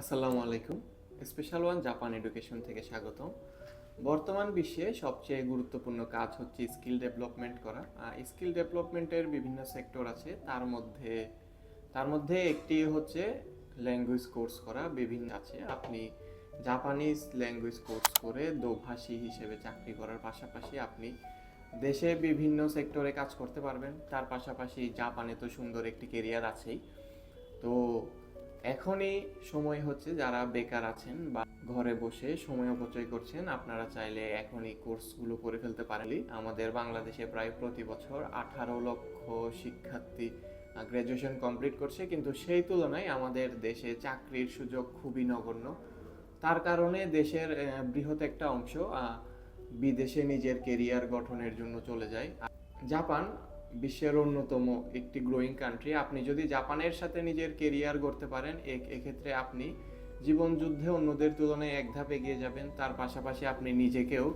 আসসালামু আলাইকুম। Special one Japan education থেকে স্বাগতম। বর্তমান বিশ্বে সবচেয়ে গুরুত্বপূর্ণ কাজ হচ্ছে স্কিল ডেভেলপমেন্ট করা। স্কিল ডেভেলপমেন্টের বিভিন্ন সেক্টর আছে। তার মধ্যে তার মধ্যে একটি হচ্ছে ল্যাঙ্গুয়েজ কোর্স করা। বিভিন্ন আছে। আপনি জাপানিজ ল্যাঙ্গুয়েজ কোর্স করে দোভাষী হিসেবে চাকরি করার পাশাপাশি আপনি দেশে বিভিন্ন সেক্টরে কাজ করতে পারবেন। তার পাশাপাশি জাপানে তো সুন্দর একটি কেরিয়ার আছেই। তো এখনই সময় হচ্ছে যারা বেকার আছেন বা ঘরে বসে সময় অপচয় করছেন, আপনারা চাইলে এখনই কোর্সগুলো করে ফেলতে পারেন। আমাদের বাংলাদেশে প্রায় প্রতি বছর আঠারো লক্ষ শিক্ষার্থী গ্র্যাজুয়েশন কমপ্লিট করছে। কিন্তু সেই তুলনায় আমাদের দেশে চাকরির সুযোগ খুবই নগণ্য। তার কারণে দেশের বৃহৎ একটা অংশ বিদেশে নিজের কেরিয়ার গঠনের জন্য চলে যায়। জাপান বিশ্বের অন্যতম একটি গ্রোয়িং কান্ট্রি আপনি যদি জাপানের সাথে নিজের কেরিয়ার গড়তে পারেন এক্ষেত্রে আপনি জীবন যুদ্ধে অন্যদের তুলনায় এক ধাপ এগিয়ে যাবেন। তার পাশাপাশি আপনি নিজেকেও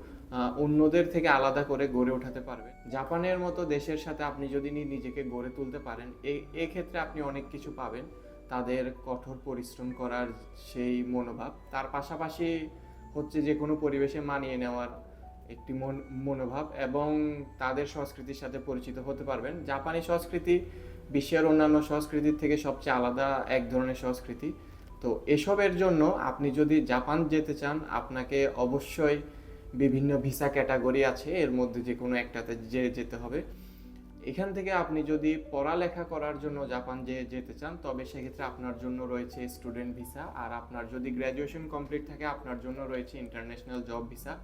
অন্যদের থেকে আলাদা করে গড়ে ওঠাতে পারবেন। জাপানের মতো দেশের সাথে আপনি যদি নিজেকে গড়ে তুলতে পারেন এক্ষেত্রে আপনি অনেক কিছু পাবেন। তাদের কঠোর পরিশ্রম করার সেই মনোভাব। তার পাশাপাশি হচ্ছে যে কোনো পরিবেশে মানিয়ে নেওয়ার একটি মন- মনোভাব এবং তাদের সংস্কৃতির সাথে পরিচিত হতে পারবেন। জাপানি সংস্কৃতি বিশ্বের অন্যান্য সংস্কৃতির থেকে সবচেয়ে আলাদা এক ধরনের সংস্কৃতি। তো এসবের জন্য আপনি যদি জাপান যেতে চান, আপনাকে অবশ্যই বিভিন্ন ভিসা ক্যাটাগরি আছে, এর মধ্যে যে কোনো একটাতে যে যেতে হবে। এখান থেকে আপনি যদি পড়ালেখা করার জন্য জাপান যে যেতে চান, তবে সেক্ষেত্রে আপনার জন্য রয়েছে স্টুডেন্ট ভিসা, আর আপনার যদি গ্র্যাজুয়েশন কমপ্লিট থাকে, আপনার জন্য রয়েছে ইন্টারন্যাশনাল জব ভিসা।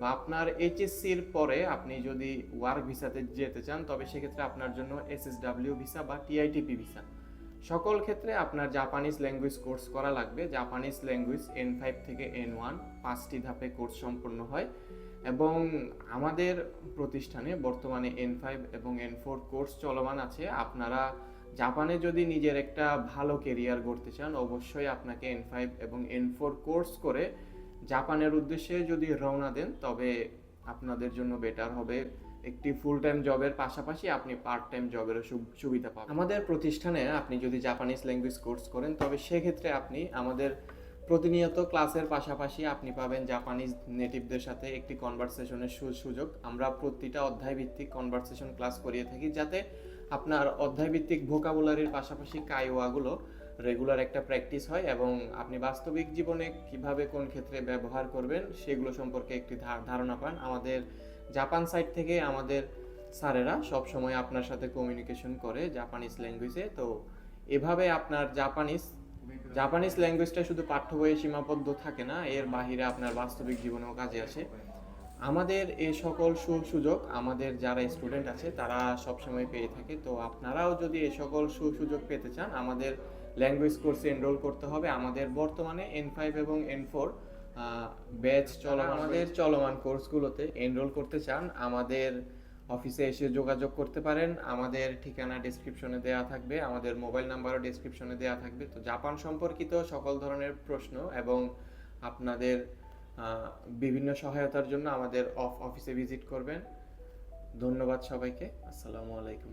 বা আপনার এইচএসসির পরে আপনি যদি ওয়ার্ক ভিসাতে যেতে চান, তবে সেক্ষেত্রে আপনার জন্য এসএসডাব্লিউ ভিসা বা টিআইটিপি ভিসা সকল ক্ষেত্রে আপনার জাপানিজ ল্যাঙ্গুয়েজ কোর্স করা লাগবে। জাপানিজ ল্যাঙ্গুয়েজ এন ফাইভ থেকে এন ওয়ান পাঁচটি ধাপে কোর্স সম্পন্ন হয় এবং আমাদের প্রতিষ্ঠানে বর্তমানে এন ফাইভ এবং এন ফোর কোর্স চলমান আছে। আপনারা জাপানে যদি নিজের একটা ভালো কেরিয়ার গড়তে চান, অবশ্যই আপনাকে এন ফাইভ এবং এন ফোর কোর্স করে জাপানের উদ্দেশ্যে যদি রওনা দেন, তবে আপনাদের জন্য বেটার হবে একটি ফুল টাইম জবের পাশাপাশি আপনি পার্ট টাইম জবেরও সুবিধা পাবেন। আমাদের প্রতিষ্ঠানে আপনি যদি জাপানিজ ল্যাঙ্গুয়েজ কোর্স করেন, তবে সেক্ষেত্রে আপনি আমাদের প্রতিনিয়ত ক্লাসের পাশাপাশি আপনি পাবেন জাপানিজ নেটিভদের সাথে একটি কনভারসেশনের সুযোগ। আমরা প্রতিটা অধ্যায় ভিত্তিক কনভারসেশন ক্লাস করিয়ে থাকি যাতে আপনার অধ্যায় ভিত্তিক ভোকাবুলারির পাশাপাশি কাইওয়াগুলো রেগুলার একটা প্র্যাকটিস হয় এবং আপনি বাস্তবিক জীবনে কীভাবে কোন ক্ষেত্রে ব্যবহার করবেন সেগুলো সম্পর্কে একটি ধারণা পান। আমাদের জাপান সাইড থেকে আমাদের স্যারেরা সব সময় আপনার সাথে কমিউনিকেশন করে জাপানিজ ল্যাঙ্গুয়েজে তো এভাবে আপনার জাপানিজ জাপানিজ ল্যাঙ্গুয়েজটা শুধু পাঠ্য বইয়ে সীমাবদ্ধ থাকে না, এর বাহিরে আপনার বাস্তবিক জীবনেও কাজে আসে। আমাদের এই সকল সুযোগ আমাদের যারা স্টুডেন্ট আছে তারা সবসময় পেয়ে থাকে। তো আপনারাও যদি এই সকল সুযোগ পেতে চান, আমাদের ল্যাঙ্গুয়েজ কোর্সে এনরোল করতে হবে। আমাদের বর্তমানে এন ফাইভ এবং এন ফোর ব্যাচ চলমান আমাদের চলমান কোর্সগুলোতে এনরোল করতে চান আমাদের অফিসে এসে যোগাযোগ করতে পারেন। আমাদের ঠিকানা ডেসক্রিপশনে দেওয়া থাকবে আমাদের মোবাইল নাম্বারও ডেসক্রিপশনে দেওয়া থাকবে। তো জাপান সম্পর্কিত সকল ধরনের প্রশ্ন এবং আপনাদের বিভিন্ন সহায়তার জন্য আমাদের অফ অফিসে ভিজিট করবেন। ধন্যবাদ সবাইকে। আসসালামু আলাইকুম।